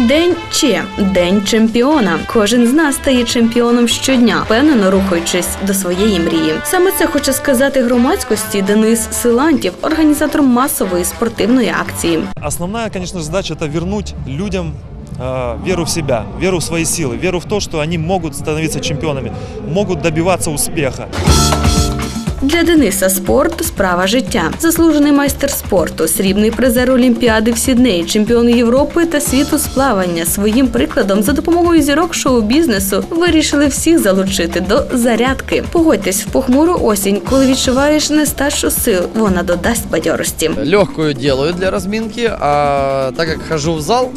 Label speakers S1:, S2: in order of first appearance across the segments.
S1: День Че день чемпіона. Кожен з нас стає чемпіоном щодня, впевнено рухаючись до своєї мрії. Саме це хоче сказати громадськості Денис Силантів, організатор масової спортивної акції.
S2: Основная, конечно же, задача это вернуть людям э, веру в себя, веру в свои силы, веру в то, что они могут становиться чемпионами, могут добиваться успеха.
S1: Для Дениса спорт справа життя. Заслужений майстер спорту, срібний призер Олімпіади в Сіднеї, чемпіон Європи та світу з плавання. Своїм прикладом за допомогою зірок шоу-бізнесу вирішили всіх залучити до зарядки. Погодьтесь в похмуру осінь, коли відчуваєш нестачу сил, вона додасть бадьорості.
S3: Легкую делаю для разминки, а так как хожу в зал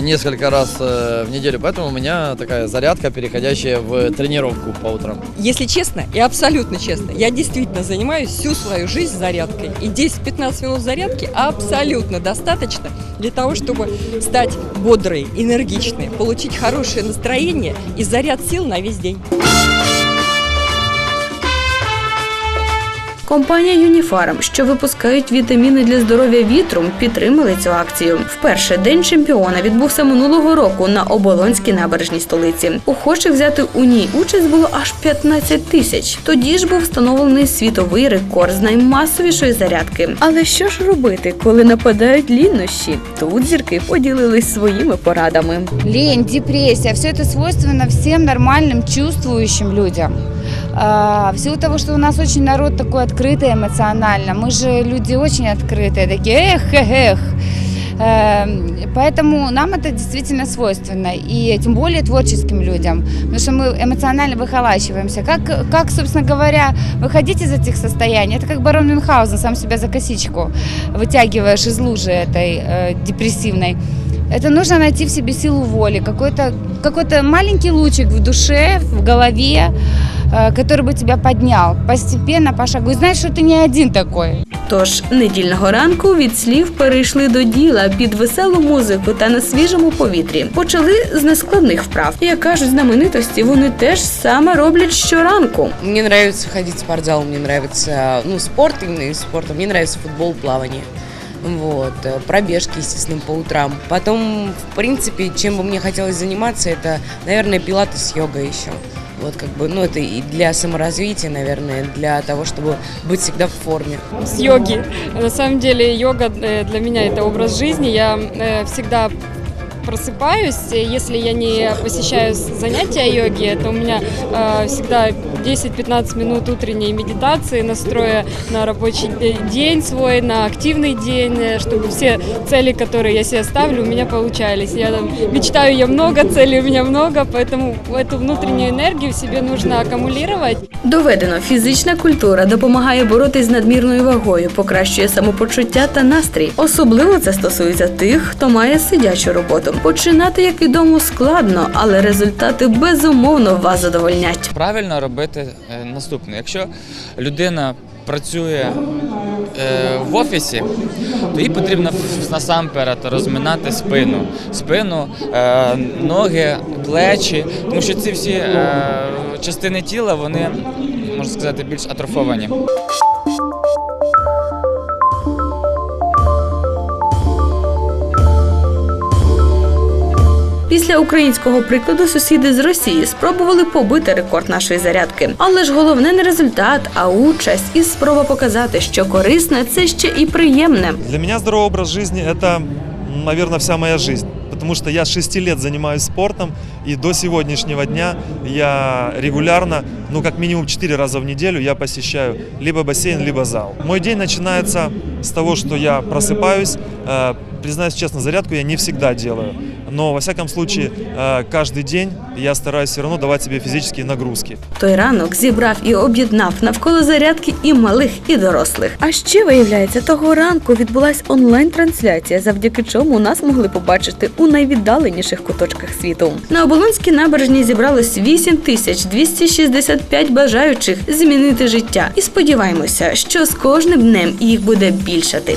S3: несколько раз э, в неделю, поэтому у меня такая зарядка, переходящая в тренировку по утрам.
S4: Если честно, и абсолютно честно, я действительно занимаюсь всю свою жизнь зарядкой. И 10-15 минут зарядки абсолютно достаточно для того, чтобы стать бодрой, энергичной, получить хорошее настроение и заряд сил на весь день.
S1: Компанія Юніфарм, що випускають вітаміни для здоров'я вітром, підтримали цю акцію. Вперше день чемпіона відбувся минулого року на оболонській набережній столиці. Охочих взяти у ній участь було аж 15 тисяч. Тоді ж був встановлений світовий рекорд з наймасовішої зарядки. Але що ж робити, коли нападають лінощі? Тут зірки поділились своїми порадами.
S5: Лень, депрессия, все это свойственно всем нормальным, чувствующим людям. А, В силу того, что у нас очень народ такой открытый эмоционально, мы же люди очень открытые, такие эх, эх, эх. Эм, Поэтому нам это действительно свойственно, и тем более творческим людям, потому что мы эмоционально выхолачиваемся. Как, как собственно говоря, выходить из этих состояний? Это как барон Мюнхгаузен сам себя за косичку вытягиваешь из лужи этой э, депрессивной. Это нужно найти в себе силу воли, какой-то какой маленький лучик в душе, в голове, э, который бы тебя поднял постепенно, по шагу. И знаешь, что ты не один такой.
S1: Тож недільного ранку від слів перейшли до діла під веселу музику та на свіжому повітрі. Почали з нескладних вправ. Як кажуть знаменитості, вони теж саме роблять щоранку.
S6: Мне нравится ходить в спортзал, мне нравится, ну, спорт именно из спорта, мне нравится футбол, плавание. Вот, э, пробежки, естественно, по утрам. Потом, в принципе, чем бы мне хотелось заниматься, это, наверное, пилатес, йога еще. Вот как бы, ну, это и для саморазвития, наверное, для того, чтобы быть всегда в форме.
S7: с йоги. На самом деле йога э, для меня это образ жизни. Я э, всегда просыпаюсь, и если я не посещаю занятия йоги, то у меня э, всегда 10-15 минут утренней медитации, настроя на рабочий де- день свой, на активный день, э, чтобы все цели, которые я себе ставлю, у меня получались. Я там, мечтаю я много, целей у меня много, поэтому эту внутреннюю энергию в себе нужно аккумулировать.
S1: Доведено, фізична культура допомагає боротись з надмірною вагою, покращує самопочуття та настрій. Особливо це стосується тих, хто має сидячу роботу. Починати, як відомо, складно, але результати безумовно вас задовольнять.
S8: правильно робити е, наступне. Якщо людина працює е, в офісі, то їй потрібно насамперед розминати спину, спину, е, ноги, плечі, тому що ці всі частини тіла вони можна сказати більш атрофовані.
S1: Після українського прикладу сусіди з Росії спробували побити рекорд нашої зарядки. Але ж головне не результат, а участь і спроба показати, що корисне це ще і приємне.
S2: Для меня здоровый образ жизни – это, наверное, вся моя жизнь. Потому что я с 6 лет занимаюсь спортом, и до сегодняшнего дня я регулярно, ну как минимум 4 раза в неделю я посещаю либо бассейн, либо зал. Мой день начинается с того, что я просыпаюсь. Э, Признаюсь честно, зарядку я не всегда делаю. Но, во всяком случае, э, каждый день я стараюсь все равно давать себе физические нагрузки.
S1: Той ранок зібрав і об'єднав навколо зарядки і малих, і дорослих. А ще виявляється, того ранку відбулась онлайн-трансляція, завдяки чому нас могли побачити у найвіддаленіших куточках світу. На оболонській набережній зібралось 8 тисяч 265 бажаючих змінити життя. І сподіваємося, що з кожним днем їх буде більшати.